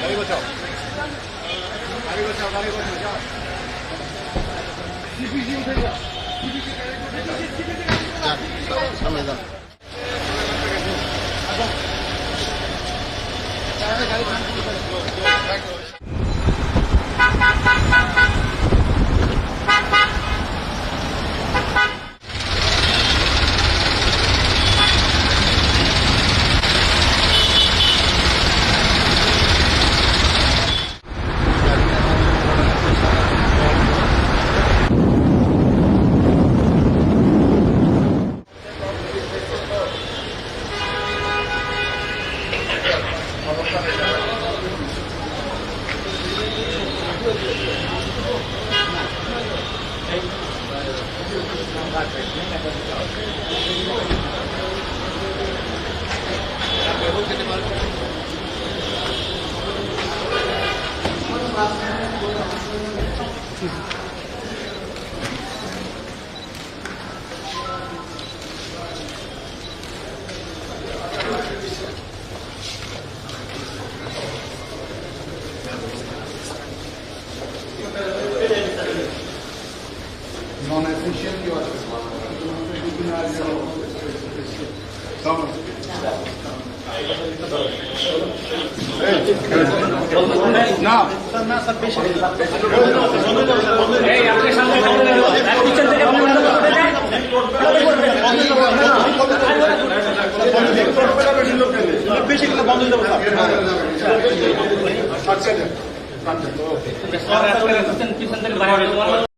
Kali gocok. Kali gocok, kali gocok. Bye. Non essential কেউ আছে Tamam. না এই আপনি সামনে বন্ধ করে দাও। আর পিছন থেকে বন্ধ করে দেন। বেশি